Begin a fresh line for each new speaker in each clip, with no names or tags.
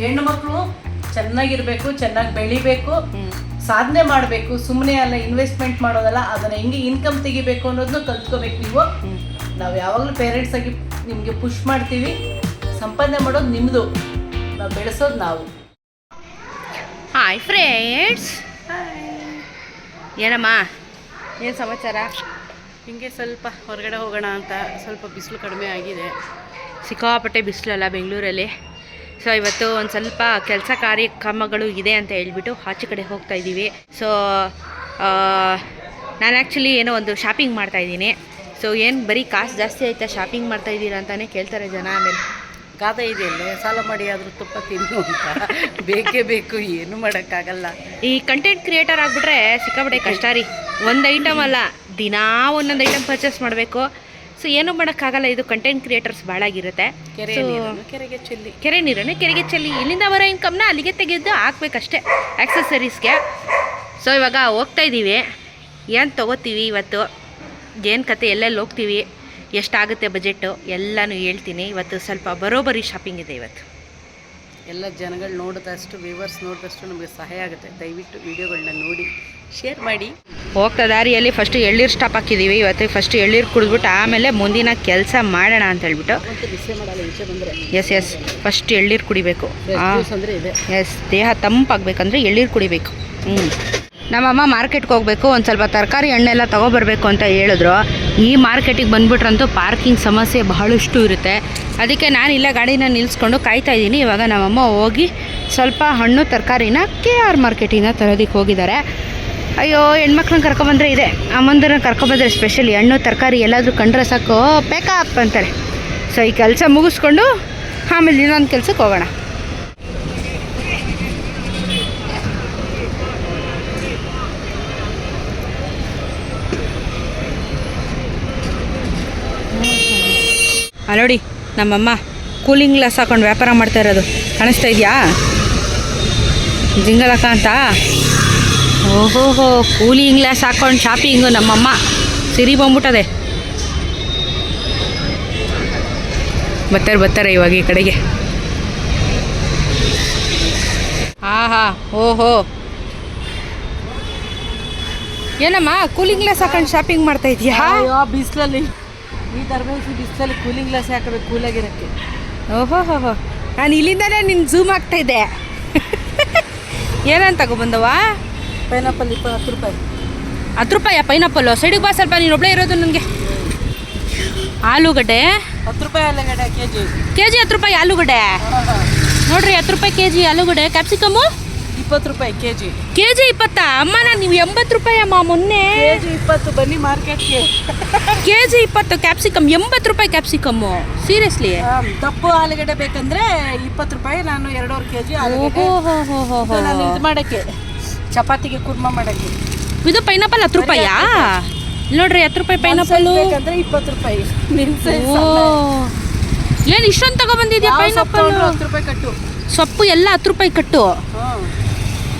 ಹೆಣ್ಣು ಮಕ್ಕಳು ಚೆನ್ನಾಗಿರ್ಬೇಕು ಚೆನ್ನಾಗಿ ಬೆಳಿಬೇಕು ಸಾಧನೆ ಮಾಡಬೇಕು ಸುಮ್ಮನೆ ಅಲ್ಲ ಇನ್ವೆಸ್ಟ್ಮೆಂಟ್ ಮಾಡೋದಲ್ಲ ಅದನ್ನ ಹೆಂಗೆ ಇನ್ಕಮ್ ತೆಗಿಬೇಕು ಅನ್ನೋದನ್ನ ಕಲ್ತ್ಕೋಬೇಕು ನೀವು. ನಾವು ಯಾವಾಗಲೂ ಪೇರೆಂಟ್ಸ್ ಆಗಿ ನಿಮಗೆ ಪುಷ್ ಮಾಡ್ತೀವಿ. ಸಂಪಾದನೆ ಮಾಡೋದು ನಿಮ್ಮದು ನಾವು ಬೆಳೆಸೋದು ನಾವು.
ಹಾಯ್ ಫ್ರೆಂಡ್ಸ್ ಏನಮ್ಮ? ಏನು ಸಮಾಚಾರ?
ಹಿಂಗೆ ಸ್ವಲ್ಪ ಹೊರಗಡೆ ಹೋಗೋಣ ಅಂತ ಸ್ವಲ್ಪ ಬಿಸಿಲು ಕಡಿಮೆ ಆಗಿದೆ.
ಸಿಕ್ಕಾಪಟ್ಟೆ ಬಿಸಿಲಲ್ಲ ಬೆಂಗಳೂರಲ್ಲಿ. ಸೊ ಇವತ್ತು ಒಂದು ಸ್ವಲ್ಪ ಕೆಲಸ ಕಾರ್ಯಕ್ರಮಗಳು ಇದೆ ಅಂತ ಹೇಳ್ಬಿಟ್ಟು ಆಚೆ ಕಡೆ ಹೋಗ್ತಾ ಇದ್ದೀವಿ. ಸೊ ನಾನು ಆ್ಯಕ್ಚುಲಿ ಏನೋ ಒಂದು ಶಾಪಿಂಗ್ ಮಾಡ್ತಾ ಇದ್ದೀನಿ. ಸೊ ಏನು ಬರೀ ಕಾಸು ಜಾಸ್ತಿ ಆಯಿತಾ ಶಾಪಿಂಗ್ ಮಾಡ್ತಾ ಇದ್ದೀರಾ ಅಂತಲೇ ಕೇಳ್ತಾರೆ ಜನ ಆಮೇಲೆ.
ಗಾದೆ ಇದೆಯಲ್ಲೇ ಸಾಲ ಮಾಡಿ ಆದರೂ ತುಪ್ಪ ತಿನ್ನು ಅಂತ. ಬೇಕೇ ಬೇಕು ಏನು ಮಾಡೋಕ್ಕಾಗಲ್ಲ.
ಈ ಕಂಟೆಂಟ್ ಕ್ರಿಯೇಟರ್ ಆಗಿಬಿಟ್ರೆ ಸಿಕ್ಕಾಪಟ್ಟೆ ಕಷ್ಟ ರೀ. ಒಂದು ಐಟಮ್ ಅಲ್ಲ ದಿನಾ ಒಂದೊಂದು ಐಟಮ್ ಪರ್ಚೇಸ್ ಮಾಡಬೇಕು. ಸೊ ಏನೂ ಮಾಡೋಕ್ಕಾಗಲ್ಲ ಇದು ಕಂಟೆಂಟ್ ಕ್ರಿಯೇಟರ್ಸ್ ಭಾಳ
ಆಗಿರುತ್ತೆ ಕೆರೆಗೆ ಚೆಲ್ಲಿ.
ಕೆರೆ ನೀರನ್ನು ಕೆರೆಗೆ ಚೆಲ್ಲಿ. ಇಲ್ಲಿಂದ ಬರೋ ಇನ್ಕಮ್ನ ಅಲ್ಲಿಗೆ ತೆಗೆದು ಹಾಕ್ಬೇಕಷ್ಟೇ ಆಕ್ಸೆಸರೀಸ್ಗೆ ಸೊ ಇವಾಗ ಹೋಗ್ತಾ ಇದ್ದೀವಿ. ಏನು ತೊಗೋತೀವಿ ಇವತ್ತು? ಏನು ಕತೆ ಎಲ್ಲೆಲ್ಲಿ ಹೋಗ್ತೀವಿ? ಎಷ್ಟಾಗುತ್ತೆ ಬಜೆಟ್ಟು ಎಲ್ಲನೂ ಹೇಳ್ತೀನಿ. ಇವತ್ತು ಸ್ವಲ್ಪ ಬರೋಬರಿ ಶಾಪಿಂಗ್ ಇದೆ ಇವತ್ತು.
ಎಲ್ಲ ಜನಗಳು ನೋಡಿದಷ್ಟು ವ್ಯೂವರ್ಸ್ ನೋಡಿದಷ್ಟು ನಮಗೆ ಸಹಾಯ ಆಗುತ್ತೆ. ದಯವಿಟ್ಟು ವೀಡಿಯೋಗಳನ್ನ ನೋಡಿ ಶೇರ್ ಮಾಡಿ.
ಹೋಗ್ತಾ ದಾರಿಯಲ್ಲಿ ಫಸ್ಟ್ ಎಳ್ಳೀರು ಸ್ಟಾಪ್ ಹಾಕಿದ್ದೀವಿ ಇವತ್ತು ಫಸ್ಟ್ ಎಳ್ಳೀರು ಕುಡಿದ್ಬಿಟ್ಟು ಆಮೇಲೆ ಮುಂದಿನ ಕೆಲಸ ಮಾಡೋಣ ಅಂತ ಹೇಳ್ಬಿಟ್ಟು. ಎಸ್ ಎಸ್ ಫಸ್ಟ್ ಎಳ್ಳೀರು ಕುಡಿಬೇಕು. ಎಸ್ ದೇಹ ತಂಪಾಗಬೇಕಂದ್ರೆ ಎಳ್ಳೀರು ಕುಡಿಬೇಕು. ಹ್ಞೂ ನಮ್ಮಮ್ಮ ಮಾರ್ಕೆಟ್ಗೆ ಹೋಗಬೇಕು ಒಂದು ಸ್ವಲ್ಪ ತರಕಾರಿ ಹಣ್ಣೆಲ್ಲ ತೊಗೊಬರ್ಬೇಕು ಅಂತ ಹೇಳಿದ್ರು. ಈ ಮಾರ್ಕೆಟಿಗೆ ಬಂದ್ಬಿಟ್ರಂತೂ ಪಾರ್ಕಿಂಗ್ ಸಮಸ್ಯೆ ಬಹಳಷ್ಟು ಇರುತ್ತೆ. ಅದಕ್ಕೆ ನಾನು ಇಲ್ಲ ಗಾಡಿನ ನಿಲ್ಲಿಸ್ಕೊಂಡು ಕಾಯ್ತಾ ಇದ್ದೀನಿ. ಇವಾಗ ನಮ್ಮಮ್ಮ ಹೋಗಿ ಸ್ವಲ್ಪ ಹಣ್ಣು ತರಕಾರಿನ ಕೆ ಆರ್ ಮಾರ್ಕೆಟಿಂದ ತರೋದಕ್ಕೆ ಹೋಗಿದ್ದಾರೆ. ಅಯ್ಯೋ, ಹೆಣ್ಮಕ್ಳನ್ನ ಕರ್ಕೊಬಂದ್ರೆ ಇದೆ. ಅಮ್ಮಂದಿರನ್ನ ಕರ್ಕೊಬಂದ್ರೆ ಸ್ಪೆಷಲಿ ಹಣ್ಣು, ತರಕಾರಿ ಎಲ್ಲಾದರೂ ಕಂಡ್ರೆ ಸಾಕು. ಪೇಕಪ್ ಅಂತಾರೆ. ಸೊ ಈ ಕೆಲಸ ಮುಗಿಸ್ಕೊಂಡು ಆಮೇಲೆ ಇನ್ನೊಂದು ಕೆಲಸಕ್ಕೆ ಹೋಗೋಣ. ನೋಡಿ ನಮ್ಮಮ್ಮ ಕೂಲಿಂಗ್ ಗ್ಲಾಸ್ ಹಾಕೊಂಡು ವ್ಯಾಪಾರ ಮಾಡ್ತಾ ಇರೋದು. ಕಾಣಿಸ್ತಾ ಇದೆಯಾ? ಜಿಂಗಲಕ್ಕ ಅಂತ? ಓಹೋಹೋ ಕೂಲಿಂಗ್ ಗ್ಲಾಸ್ ಹಾಕೊಂಡು ಶಾಪಿಂಗು ನಮ್ಮಮ್ಮ. ಸಿರಿ ಬಂದ್ಬಿಟ್ಟದೆ. ಬರ್ತಾರೆ ಬರ್ತಾರೆ ಇವಾಗ ಈ ಕಡೆಗೆ. ಆಹಾ ಓಹೋ. ಏನಮ್ಮ ಕೂಲಿಂಗ್ ಗ್ಲಾಸ್ ಹಾಕೊಂಡು ಶಾಪಿಂಗ್ ಮಾಡ್ತಾ ಇದೀಯಾ?
ಬಿಸಿಲಲ್ಲಿ. ಈ ತರಬೇತಿ ಬಿಸಿಲಲ್ಲಿ ಕೂಲಿಂಗ್ ಗ್ಲಾಸ್ ಹಾಕಬೇಕು ಕೂಲಾಗಿರೋಕ್ಕೆ.
ಓಹೋ ಹೋ ಹೋ ನಾನು ಇಲ್ಲಿಂದಲೇ ನಿನ್ನ ಝೂಮ್ ಆಗ್ತಾ ಇದ್ದೆ. ಏನಂತ ತಗೊಬಂದವ
ಪೈನಾಪಲ್ ಇಪ್ಪ ಹತ್ತು ರೂಪಾಯಿ.
ಹತ್ತು ರೂಪಾಯಿ ಪೈನಾಪಲ್ಲು? ಸೈಡಿಗೆ ಬಾ ಸ್ವಲ್ಪ ನೀನು ಒಬ್ಬಳೇ ಇರೋದು ನನಗೆ. ಆಲೂಗಡ್ಡೆ?
ಹತ್ತು ರೂಪಾಯಿ ಆಲೂಗಡ್ಡೆ ಕೆ ಜಿ
ಕೆ ಜಿ ಹತ್ತು ರೂಪಾಯಿ ಆಲೂಗಡ್ಡೆ? ನೋಡ್ರಿ ಹತ್ತು ರೂಪಾಯಿ ಕೆ ಜಿ ಆಲೂಗಡ್ಡೆ. ಕ್ಯಾಪ್ಸಿಕಮ್ಮು?
ಇಪ್ಪತ್ತು ರೂಪಾಯಿ ಕೆ ಜಿ
ಕೆ ಜಿ ಇಪ್ಪತ್ತಾ? ಅಮ್ಮ ನಾನು ನೀವು ಎಂಬತ್ತು ರೂಪಾಯಿ ಅಮ್ಮ ಮೊನ್ನೆ.
ಕೆ ಜಿ ಇಪ್ಪತ್ತು ಬನ್ನಿ ಮಾರ್ಕೆಟ್ಗೆ
ಕೆ ಜಿ ಇಪ್ಪತ್ತು ಕ್ಯಾಪ್ಸಿಕಮ್ ಎಂಬತ್ತು ರೂಪಾಯಿ ಕ್ಯಾಪ್ಸಿಕಮ್ಮು. ಸೀರಿಯಸ್ಲಿ
ದಪ್ಪು ಆಲೂಗಡ್ಡೆ ಬೇಕಂದ್ರೆ ಇಪ್ಪತ್ತು ರೂಪಾಯಿ ನಾನು ಎರಡೂವರೆ ಕೆ ಜಿ ಆಲೂಗಡ್ಡೆ.
ಓಹೋ ಹೋ
ಮಾಡೋಕ್ಕೆ. ಚಪಾತಿಗೆ ಕುರ್ಮಾ ಮಾಡಕ್ಕೆ.
ಇದು ಪೈನಾಪಲ್ ಹತ್ತು ರೂಪಾಯಿಯಾ ನೋಡ್ರಿ ಹತ್ತು ರೂಪಾಯಿ ಪೈನಾಪಲ್
ಬೇಕಂದ್ರೆ ಇಪ್ಪತ್ತು ರೂಪಾಯಿ. ಏನ್
ಓ. ಏನು ಇಷ್ಟೊಂದು ತಗೊಬಂದಿದ್ಯಾ ಪೈನಾಪಲ್
ಹತ್ತು ರೂಪಾಯಿ ಕಟ್ಟು.
ಸೊಪ್ಪು ಎಲ್ಲ ಹತ್ತು ರೂಪಾಯಿ ಕಟ್ಟು?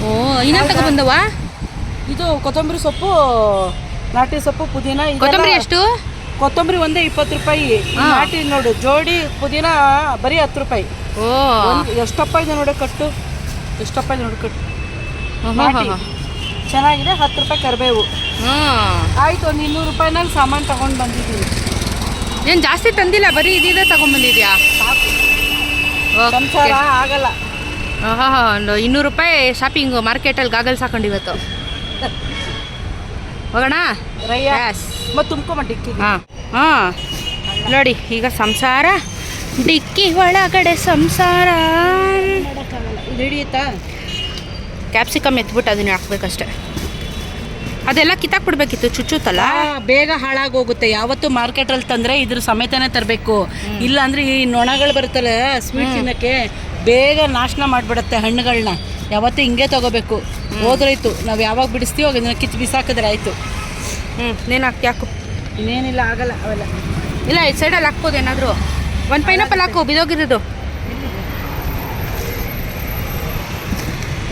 ಓ ಇನ್ನೇನು ತಗೊಬಂದವ?
ಇದು ಕೊತ್ತಂಬರಿ ಸೊಪ್ಪು ನಾಟಿ ಸೊಪ್ಪು ಪುದೀನ
ಕೊತ್ತಂಬರಿ ಎಷ್ಟು?
ಕೊತ್ತಂಬರಿ ಒಂದೇ ಇಪ್ಪತ್ತು ರೂಪಾಯಿ. ನಾಟಿ ನೋಡು ಜೋಡಿ ಪುದೀನ ಬರೀ ಹತ್ತು ರೂಪಾಯಿ.
ಓ.
ಎಷ್ಟಪ್ಪ ಇದೆ ನೋಡಿ ಕಟ್ಟು. ಎಷ್ಟಪ್ಪ ಇದೆ ನೋಡಿ ಕಟ್ಟು. ನಾಟಿ. ಚೆನ್ನಾಗಿದೆ ಹತ್ತು ರೂಪಾಯಿ ಕರಿಬೇವು. ಆಯ್ತು ಒಂದು ಇನ್ನೂರು ರೂಪಾಯಿನಲ್ಲಿ ಸಾಮಾನು ತಗೊಂಡು ಬಂದಿದ್ದೀನಿ.
ಏನು ಜಾಸ್ತಿ ತಂದಿಲ್ಲ ಬರೀ ಇದೀಗ ತಗೊಂಡ್ಬಂದಿದ್ಯಾ
ಸಾಕು. ಸಂಸಾರ ಆಗಲ್ಲ.
ಹಾಂ ಹಾಂ ಒಂದು ಇನ್ನೂರು ರೂಪಾಯಿ ಶಾಪಿಂಗು ಮಾರ್ಕೆಟಲ್ಲಿ ಗಾಗಲ್ಸ್ ಹಾಕೊಂಡು ಇವತ್ತು. ಹೋಗೋಣ?
ರಯ್ಯ
Yes.
ಮತ್ತೆ
ಹಾಂ ಹಾಂ. ನೋಡಿ ಈಗ ಸಂಸಾರ ಡಿಕ್ಕಿ ಒಳಗಡೆ ಸಂಸಾರ.
ಇದು ಹಿಡಿಯುತ್ತಾ?
ಕ್ಯಾಪ್ಸಿಕಮ್ ಎತ್ಬಿಟ್ಟು ಅದನ್ನ ಹಾಕ್ಬೇಕಷ್ಟೆ. ಅದೆಲ್ಲ ಕಿತ್ತಾಕ್ಬಿಡ್ಬೇಕಿತ್ತು ಚುಚ್ಚುತ್ತಲ್ಲ?
ಬೇಗ ಹಾಳಾಗೋಗುತ್ತೆ. ಯಾವತ್ತು ಮಾರ್ಕೆಟಲ್ಲಿ ತಂದ್ರೆ ಇದ್ರ ಸಮೇತನೇ ತರಬೇಕು. ಇಲ್ಲ ಅಂದ್ರೆ ಈ ನೊಣಗಳು ಬರುತ್ತಲ್ಲ ಸ್ವೀಟ್ ತಿನ್ನಕ್ಕೆ ಬೇಗ ನಾಶನ ಮಾಡಿಬಿಡುತ್ತೆ ಹಣ್ಣುಗಳನ್ನ ಯಾವತ್ತು ಹಿಂಗೆ ತಗೋಬೇಕು. ಹೋದ್ರಾಯ್ತು. ನಾವು ಯಾವಾಗ ಬಿಡಿಸ್ತೀವೋ ಅದನ್ನ ಕಿತ್ತು ಬಿಸಾಕಿದ್ರೆ ಆಯ್ತು.
ಹ್ಞೂ ನೀನು ಹಾಕಿ ಹಾಕು
ಇನ್ನೇನಿಲ್ಲ ಆಗಲ್ಲ ಅವೆಲ್ಲ.
ಇಲ್ಲ ಈ ಸೈಡಲ್ಲಿ ಹಾಕ್ಬೋದು ಏನಾದರೂ? ಒಂದು ಪೈನಾಪಲ್ ಹಾಕು ಬಿದೋಗಿರೋದು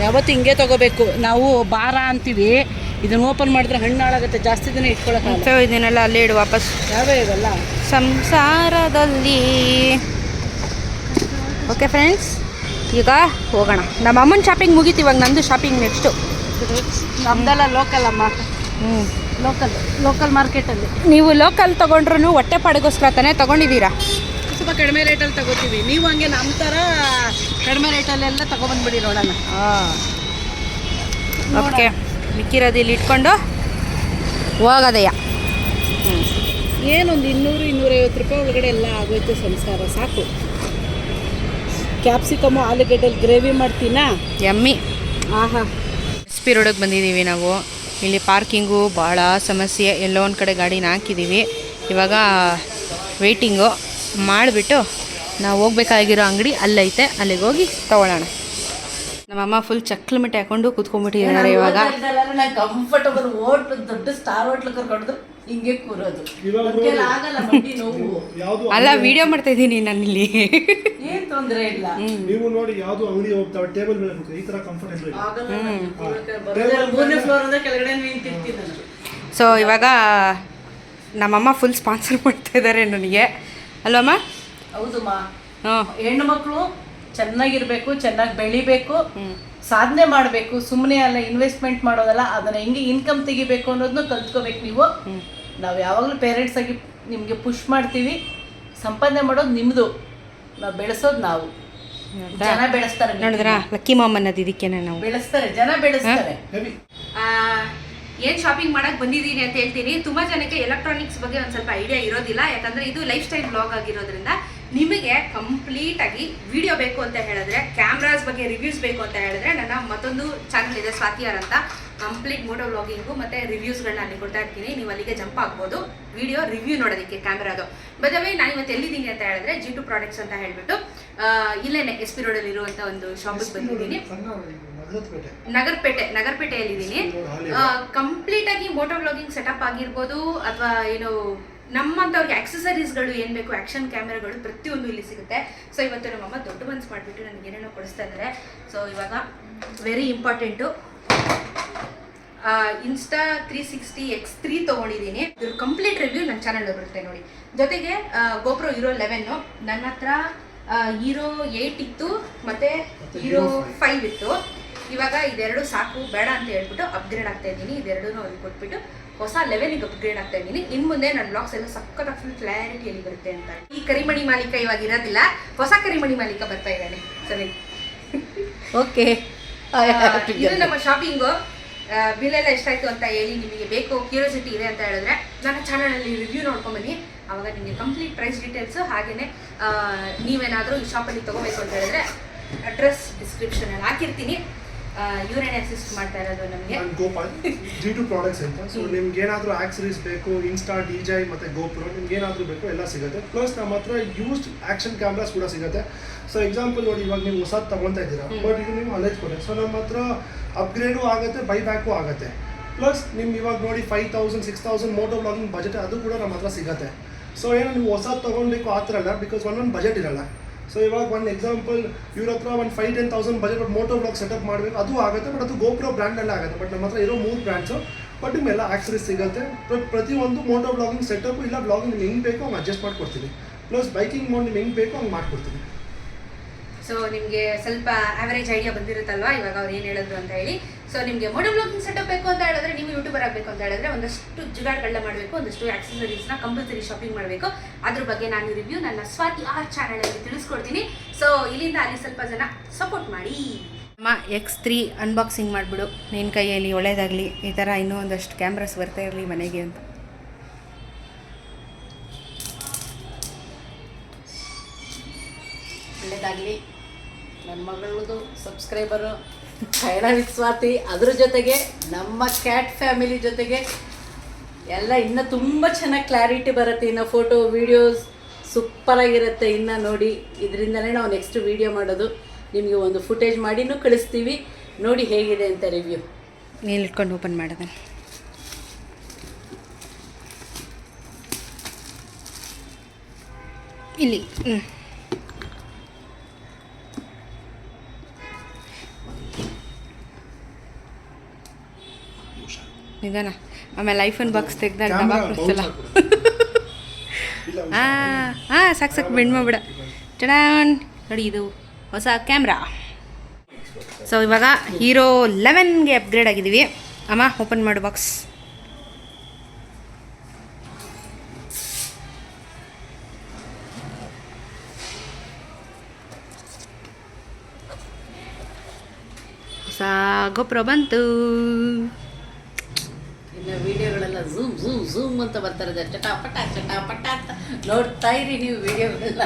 ಯಾವತ್ತು ಹಿಂಗೆ ತಗೋಬೇಕು? ನಾವು ಭಾರ ಅಂತೀವಿ. ಇದನ್ನ ಓಪನ್ ಮಾಡಿದ್ರೆ ಹಣ್ಣು ಹಾಳಾಗುತ್ತೆ. ಜಾಸ್ತಿ ದಿನ
ಇಟ್ಕೊಳಕ್ಕೆ ಇದನ್ನೆಲ್ಲ ಅಲ್ಲೇ ಇಡು ವಾಪಸ್.
ಯಾವೇ ಇವೆಲ್ಲ?
ಸಂಸಾರದಲ್ಲಿ. ಓಕೆ ಫ್ರೆಂಡ್ಸ್ ಈಗ ಹೋಗೋಣ. ನಮ್ಮ ಅಮ್ಮನ ಶಾಪಿಂಗ್ ಮುಗೀತು. ಇವಾಗ ನಂದು ಶಾಪಿಂಗ್ ನೆಕ್ಸ್ಟು
ನಮ್ದೆಲ್ಲ ಲೋಕಲ್ ಅಮ್ಮ.
ಹ್ಞೂ
ಲೋಕಲ್ ಲೋಕಲ್ ಮಾರ್ಕೆಟಲ್ಲಿ
ನೀವು ಲೋಕಲ್ ತೊಗೊಂಡ್ರು ಹೊಟ್ಟೆ ಪಾಡಿಗೋಸ್ಕರ ತಾನೇ ತೊಗೊಂಡಿದ್ದೀರಾ?
ಸ್ವಲ್ಪ ಕಡಿಮೆ ರೇಟಲ್ಲಿ ತಗೋತೀವಿ. ನೀವು ಹಂಗೆ ನಮ್ಮ ಥರ ಕಡಿಮೆ ರೇಟಲ್ಲೆಲ್ಲ ತಗೊಬಂದ್ಬಿಡಿ ನೋಡೋಣ
ಓಕೆ. ಮಿಕ್ಕಿರೋದು ಇಲ್ಲಿ ಇಟ್ಕೊಂಡು ಹೋಗೋದಯ್ಯ.
ಏನೊಂದು ಇನ್ನೂರು ಇನ್ನೂರೈವತ್ತು ರೂಪಾಯಿ ಒಳಗಡೆ ಎಲ್ಲ ಆಗೋಯ್ತು ಸಂಸಾರ ಸಾಕು. ಕ್ಯಾಪ್ಸಿಕಮು ಆಲೂಗಡ್ಡೆಲಿ ಗ್ರೇವಿ ಮಾಡ್ತೀನಾ?
ಎಮ್ಮಿ.
ಆಹಾ.
ಎಸ್ ಪಿ ರೋಡಿಗೆ ಬಂದಿದ್ದೀವಿ ನಾವು. ಇಲ್ಲಿ ಪಾರ್ಕಿಂಗು ಭಾಳ ಸಮಸ್ಯೆ. ಎಲ್ಲೋ ಒಂದು ಕಡೆ ಗಾಡಿನ ಹಾಕಿದ್ದೀವಿ. ಇವಾಗ ವೆಯ್ಟಿಂಗು ಮಾಡಿಬಿಟ್ಟು ನಾವು ಹೋಗ್ಬೇಕಾಗಿರೋ ಅಂಗಡಿ ಅಲ್ಲೈತೆ ಅಲ್ಲಿಗೆ ಹೋಗಿ ತಗೊಳ್ಳೋಣ. ನಮ್ಮಮ್ಮ ಫುಲ್ ಚಕ್ಲ ಮಿಟ್ಟೆ ಹಾಕೊಂಡು ಕೂತ್ಕೊಂಡ್ಬಿಟ್ಟಿದ್ದಾರೆ ಇವಾಗ.
ಕಂಫರ್ಟಬಲ್ ಹೋಟ್ಲು ದೊಡ್ಡ ಸ್ಟಾರ್ ಹೋಟ್ಲ್ ಕರ್ಕೊಂಡ್ರು ಹಿಂಗೆ ಕೂರೋದು.
ಅಲ್ಲ ವಿಡಿಯೋ ಮಾಡ್ತಾ ಇದ್ದೀನಿ ಇಲ್ಲಿ
ಏನ್ ತೊಂದರೆ ಇಲ್ಲ.
ನೀವು ನೋಡಿ ಯಾವುದು ಅಂಗಡಿ ಹೋಗ್ತಾವೆ ಟೇಬಲ್ ಮೇಲೆ ಕೂತ್ಕೊಳ್ಳಿ. ಈ ತರ ಕಂಫರ್ಟಬಲ್
ಮೂರನೇ ಫ್ಲೋರ್ ಅಂದ್ರೆ ಕೆಳಗಡೆ ನಿಂತಿರ್ತೀನಿ
ಸೊ ಇವಾಗ ನಮ್ಮಮ್ಮ ಫುಲ್ ಸ್ಪಾನ್ಸರ್ ಮಾಡ್ತಾ ಇದ್ದಾರೆ ನನಗೆ. ಅಲ್ವಮ್ಮ
ಹೌದಮ್ಮ ಹೆಣ್ಣು ಮಕ್ಕಳು ಚೆನ್ನಾಗಿರ್ಬೇಕು ಚೆನ್ನಾಗಿ ಬೆಳಿಬೇಕು ಸಾಧನೆ ಮಾಡಬೇಕು ಸುಮ್ಮನೆ ಅಲ್ಲ ಇನ್ವೆಸ್ಟ್ಮೆಂಟ್ ಮಾಡೋದಲ್ಲ ಅದನ್ನ ಹೆಂಗೆ ಇನ್ಕಮ್ ತೆಗಿಬೇಕು ಅನ್ನೋದನ್ನ ಕಲ್ತ್ಕೋಬೇಕು ನೀವು. ನಾವು ಯಾವಾಗಲೂ ಪೇರೆಂಟ್ಸ್ ಆಗಿ ನಿಮಗೆ ಪುಷ್ ಮಾಡ್ತೀವಿ ಸಂಪಾದನೆ ಮಾಡೋದು ನಿಮ್ಮದು ನಾವು ಬೆಳೆಸೋದು ನಾವು. ಜನ ಬೆಳೆಸ್ತಾರೆ
ನೋಡಿದ್ರ? ಲಕ್ಕಿ ಮಾಮ್ ಇದಕ್ಕೆ ಇದಕ್ಕೇನೆ ನಾವು.
ಬೆಳೆಸ್ತಾರೆ ಜನ ಬೆಳೆಸ್ತಾರೆ.
ಏನ್
ಏನು ಶಾಪಿಂಗ್ ಮಾಡಕ್ ಬಂದಿದ್ದೀನಿ ಅಂತ ಹೇಳ್ತೀನಿ. ತುಂಬಾ ಜನಕ್ಕೆ ಎಲೆಕ್ಟ್ರಾನಿಕ್ಸ್ ಬಗ್ಗೆ ಒಂದು ಸ್ವಲ್ಪ ಐಡಿಯಾ ಇರೋದಿಲ್ಲ. ಯಾಕಂದ್ರೆ ಇದು ಲೈಫ್ ಸ್ಟೈಲ್ ಬ್ಲಾಗ್ ಆಗಿರೋದ್ರಿಂದ ನಿಮಗೆ ಕಂಪ್ಲೀಟ್ ಆಗಿ ವಿಡಿಯೋ ಬೇಕು ಅಂತ ಹೇಳಿದ್ರೆ ಕ್ಯಾಮ್ರಾಸ್ ಬಗ್ಗೆ ರಿವ್ಯೂಸ್ ಬೇಕು ಅಂತ ಹೇಳಿದ್ರೆ ನನ್ನ ಮತ್ತೊಂದು ಚಾನಲ್ ಇದೆ ಸ್ವಾತಿಯಾರ್ ಅಂತ. ಕಂಪ್ಲೀಟ್ ಮೋಟೋ ವ್ಲಾಗಿಂಗು ಮತ್ತೆ ರಿವ್ಯೂಸ್ಗಳನ್ನ ಅಲ್ಲಿ ಕೊಡ್ತಾ ಇರ್ತೀನಿ. ನೀವು ಅಲ್ಲಿಗೆ ಜಂಪ್ ಆಗ್ಬೋದು. ವಿಡಿಯೋ ರಿವ್ಯೂ ನೋಡೋದಕ್ಕೆ ಕ್ಯಾಮ್ರಾದು ಬದವೇ ನಾನು ಇವತ್ತು ಎಲ್ಲಿದ್ದೀನಿ ಅಂತ ಹೇಳಿದ್ರೆ ಜಿ ಟು ಪ್ರಾಡಕ್ಟ್ಸ್ ಅಂತ ಹೇಳ್ಬಿಟ್ಟು ಇಲ್ಲೇನೆ ಎಸ್ ಪಿ ರೋಡಲ್ಲಿ ಇರುವಂಥ ಒಂದು ಶಾಪಿಗೆ ಬಂದಿದ್ದೀನಿ.
ನಗರಪೇಟೆ
ನಗರಪೇಟೆ ನಗರಪೇಟೆಯಲ್ಲಿದ್ದೀನಿ ಕಂಪ್ಲೀಟ್ ಆಗಿ ಮೋಟೋ ವ್ಲಾಗಿಂಗ್ ಸೆಟಪ್ ಆಗಿರ್ಬೋದು ಅಥವಾ ಏನು ನಮ್ಮಂಥವ್ರಿಗೆ ಆಕ್ಸೆಸರೀಸ್ಗಳು ಏನು ಬೇಕು ಆ್ಯಕ್ಷನ್ ಕ್ಯಾಮ್ರಾಗಳು ಪ್ರತಿಯೊಂದು ಇಲ್ಲಿ ಸಿಗುತ್ತೆ. ಸೊ ಇವತ್ತು ನಮ್ಮಮ್ಮ ದೊಡ್ಡ ಮನ್ಸು ಮಾಡಿಬಿಟ್ಟು ನನಗೆ ಏನೇನೋ ಕೊಡಿಸ್ತಾ ಇದ್ದಾರೆ ಸೊ ಇವಾಗ very important Insta three sixty X three ತೊಗೊಂಡಿದ್ದೀನಿ. ಇದ್ರ ಕಂಪ್ಲೀಟ್ ರಿವ್ಯೂ ನನ್ನ ಚಾನಲ್ ಬರುತ್ತೆ ನೋಡಿ. ಜೊತೆಗೆ ಗೋಪ್ರೋ ಇರೋ ಲೆವೆನ್ನು ನನ್ನ ಹತ್ರ ಹೀರೋ ಏಯ್ಟ್ ಇತ್ತು ಮತ್ತು ಹೀರೋ ಫೈವ್ ಇತ್ತು. ಇವಾಗ ಇದೆರಡು ಸಾಕು ಬೇಡ ಅಂತ ಹೇಳ್ಬಿಟ್ಟು ಅಪ್ಗ್ರೇಡ್ ಆಗ್ತಾ ಇದ್ದೀನಿ. ಇದೆರಡೂ ಅವ್ರಿಗೆ ಕೊಟ್ಬಿಟ್ಟು ಹೊಸ ಲೆವೆಲಿಗೆ ಅಪ್ಗ್ರೇಡ್ ಆಗ್ತಾ ಇದ್ದೀನಿ. ಇನ್ನು ಮುಂದೆ ನನ್ನ ಬ್ಲಾಗ್ಸ್ ಎಲ್ಲ ಸಕ್ಕತ್ತಾಗಿ ಫುಲ್ ಕ್ಲಾರಿಟಿಯಲ್ಲಿ ಬರುತ್ತೆ ಅಂತ. ಈ ಕರಿಮಣಿ ಮಾಲೀಕ ಇವಾಗ ಇರೋದಿಲ್ಲ. ಹೊಸ ಕರಿಮಣಿ ಮಾಲೀಕ ಬರ್ತಾ ಇದ್ದಾನೆ. ಸರಿ.
ಓಕೆ
ಇದು ನಮ್ಮ ಶಾಪಿಂಗು ಬಿಲ್ ಎಲ್ಲ ಎಷ್ಟಾಯ್ತು ಅಂತ ಹೇಳಿ ನಿಮಗೆ ಬೇಕು. ಕ್ಯೂರಿಯಾಸಿಟಿ ಇದೆ ಅಂತ ಹೇಳಿದ್ರೆ ನನ್ನ ಚಾನಲಲ್ಲಿ ರಿವ್ಯೂ ನೋಡ್ಕೊಂಬನ್ನಿ. ಆವಾಗ ನಿಮಗೆ ಕಂಪ್ಲೀಟ್ ಪ್ರೈಸ್ ಡೀಟೇಲ್ಸು ಹಾಗೆಯೇ ನೀವೇನಾದರೂ ಈ ಶಾಪಲ್ಲಿ ತೊಗೋಬೇಕು ಅಂತ ಹೇಳಿದ್ರೆ ಅಡ್ರೆಸ್ ಡಿಸ್ಕ್ರಿಪ್ಷನಲ್ಲಿ ಹಾಕಿರ್ತೀನಿ. ಇವರೇನೆ ಅಸಿಸ್ಟ್ ಮಾಡ್ತಾ ಇರೋದು ನಮಗೆ.
ನಾನು ಗೋಪಾಲ್ ಜಿ ಟು ಪ್ರಾಡಕ್ಟ್ಸ್ ಅಂತ ಸೊ ನಿಮ್ಗೆ ಏನಾದರೂ ಆಕ್ಸರೀಸ್ ಬೇಕು ಇನ್ಸ್ಟಾ ಡಿ ಜೈ ಮತ್ತು ಗೋಪ್ರೋ ನಿಮ್ಗೆ ಏನಾದರೂ ಬೇಕು ಎಲ್ಲ ಸಿಗುತ್ತೆ. ಪ್ಲಸ್ ನಮ್ಮ ಹತ್ರ ಯೂಸ್ಡ್ ಆಕ್ಷನ್ ಕ್ಯಾಮ್ರಾಸ್ ಕೂಡ ಸಿಗುತ್ತೆ. ಸೊ ಎಕ್ಸಾಂಪಲ್ ನೋಡಿ ಇವಾಗ ನೀವು ಹೊಸದು ತಗೊಳ್ತಾ ಇದ್ದೀರಾ ಬಟ್ ಇದು ನೀವು ಅಲೇಜ್ ಕೊಡಿ ಸೊ ನಮ್ಮ ಹತ್ರ ಅಪ್ಗ್ರೇಡು ಆಗುತ್ತೆ ಬೈ ಬ್ಯಾಕು ಆಗುತ್ತೆ. ಪ್ಲಸ್ ನಿಮ್ಮ ಇವಾಗ ನೋಡಿ five thousand six thousand moto vlogging budget ಅದು ಕೂಡ ನಮ್ಮ ಹತ್ರ ಸಿಗುತ್ತೆ. ಸೊ ಏನೋ ನೀವು ಹೊಸದು ತೊಗೊಳ್ಬೇಕು ಆ ಥರ ಅಲ್ಲ ಬಿಕಾಸ್ ಒಂದೊಂದು ಬಜೆಟ್ ಇರಲ್ಲ. ಸೊ ಇವಾಗ ಒಂದು ಎಕ್ಸಾಂಪಲ್ ಇವ್ರ ಹತ್ರ ಒಂದು five ten thousand budget but moto vlog setup ಮಾಡಬೇಕು. ಅದು ಆಗುತ್ತೆ ಬಟ್ ಅದು ಗೋಪ್ರೋ ಬ್ರ್ಯಾಂಡಲ್ಲೇ ಆಗುತ್ತೆ. ಬಟ್ ನಮ್ಮ ಹತ್ರ ಇರೋ ಮೂರು ಬ್ರ್ಯಾಂಡ್ಸು ಬಟ್ ನಿಮ್ಮೆಲ್ಲ ಆಕ್ಸರೀಸ್ ಸಿಗುತ್ತೆ. ಬಟ್ ಪ್ರತಿಯೊಂದು ಮೋಟೋ ಬ್ಲಾಗಿಂಗ್ ಸೆಟಪ್ ಇಲ್ಲ ಬ್ಲಾಗಿಂಗ್ ನಿಮ್ಗೆ ಹೆಂಗೆ ಬೇಕೋ ಹಂಗೆ ಅಡ್ಜಸ್ಟ್ ಮಾಡಿಕೊಡ್ತೀನಿ. ಪ್ಲಸ್ ಬೈಕಿಂಗ್ ಮೋಡ್ ನಿಮ್ಗೆ ಹೆಂಗೆ ಬೇಕೋ ಹಂಗೆ ಮಾಡ್ಕೊಡ್ತೀವಿ
ಸೊ ನಿಮಗೆ ಸ್ವಲ್ಪ ಆವರೇಜ್ ಐಡಿಯಾ ಬಂದಿರುತ್ತಲ್ವಾ? ಇವಾಗ ಅವ್ರು ಏನು ಹೇಳಿದ್ರು ಅಂತ ಹೇಳಿ. ಸೊ ನಿಮಗೆ ಮೋಟೋ ಬ್ಲಾಗಿಂಗ್ ಸೆಟಪ್ ಬೇಕು ಅಂತ ಹೇಳಿದ್ರೆ ನೀವು ಯೂಟ್ಯೂಬರ್ ಆಗಬೇಕು ಅಂತ ಹೇಳಿದ್ರೆ ಒಂದಷ್ಟು ಜುಗಾಡ್ಗಳನ್ನ ಮಾಡಬೇಕು ಒಂದಷ್ಟು ಆಕ್ಸೆಸರೀಸ್ನ ಕಂಪಲ್ಸರಿ ಶಾಪಿಂಗ್ ಮಾಡಬೇಕು. ಅದ್ರ ಬಗ್ಗೆ ನಾನು ರಿವ್ಯೂ ನನ್ನ ಸ್ವಾತಿ ಆರ್ ಚಾನಲಲ್ಲಿ ತಿಳಿಸ್ಕೊಡ್ತೀನಿ. ಸೊ ಇಲ್ಲಿಂದ ಅಲ್ಲಿ ಸ್ವಲ್ಪ ಜನ ಸಪೋರ್ಟ್ ಮಾಡಿ. ಅಮ್ಮ ಎಕ್ಸ್ ತ್ರೀ ಅನ್ಬಾಕ್ಸಿಂಗ್ ಮಾಡಿಬಿಡು. ನಿನ್ನ ಕೈಯಲ್ಲಿ ಒಳ್ಳೇದಾಗಲಿ. ಈ ಥರ ಇನ್ನೂ ಒಂದಷ್ಟು ಕ್ಯಾಮ್ರಾಸ್ ಬರ್ತಾ ಇರಲಿ ಮನೆಗೆ ಅಂತ.
ಒಳ್ಳೇದಾಗಲಿ. ನನ್ನ ಮಗಳದು ಸಬ್ಸ್ಕ್ರೈಬರು ಕೈನಾ ವಿತ್ ಸ್ವಾತಿ ಅದ್ರ ಜೊತೆಗೆ ನಮ್ಮ ಕ್ಯಾಟ್ ಫ್ಯಾಮಿಲಿ ಜೊತೆಗೆ ಎಲ್ಲ ಇನ್ನೂ ತುಂಬ ಚೆನ್ನಾಗಿ ಕ್ಲಾರಿಟಿ ಬರುತ್ತೆ. ಇನ್ನು ಫೋಟೋ ವೀಡಿಯೋಸ್ ಸೂಪರಾಗಿರುತ್ತೆ ಇನ್ನು ನೋಡಿ. ಇದರಿಂದಲೇ ನಾವು ನೆಕ್ಸ್ಟ್ ವೀಡಿಯೋ ಮಾಡೋದು. ನಿಮಗೆ ಒಂದು ಫುಟೇಜ್ ಮಾಡಿನೂ ಕಳಿಸ್ತೀವಿ. ನೋಡಿ ಹೇಗಿದೆ ಅಂತ ರಿವ್ಯೂ
ನೀನು ಇಟ್ಕೊಂಡು ಓಪನ್ ಮಾಡಿದೆ ಇಲ್ಲಿ. ಹ್ಞೂ ನಿಧಾನ. ಆಮೇಲೆ ಐಫೋನ್ ಬಾಕ್ಸ್ ತೆಗ್ದಾಗ
ಕ್ಯಾಮ್ರಾ ಕೊಡ್ತಲ್ಲ
ಹಾಂ ಹಾಂ ಸಾಕು ಸಾಕು ಬೆಂಡ್ ಮಾಡ್ಬಿಡ. ಚಡಾನ್ ನೋಡಿ ಇದು ಹೊಸ ಕ್ಯಾಮ್ರಾ. ಸೊ ಇವಾಗ ಹೀರೋ ಲೆವೆನ್ಗೆ ಅಪ್ಗ್ರೇಡ್ ಆಗಿದ್ದೀವಿ ಅಮ್ಮ ಓಪನ್ ಮಾಡು ಬಾಕ್ಸ್ ಹೊಸ ಗೊಬ್ಬರ ಬಂತು.
ಝೂಮ್ ಝೂಮ್ ಅಂತ ಬರ್ತಾರೆ ಚಟಾಪಟ ಚಟಾಪಟ ಅಂತ ನೋಡ್ತಾ ಇರಿ ನೀವು ವಿಡಿಯೋಗಳೆಲ್ಲ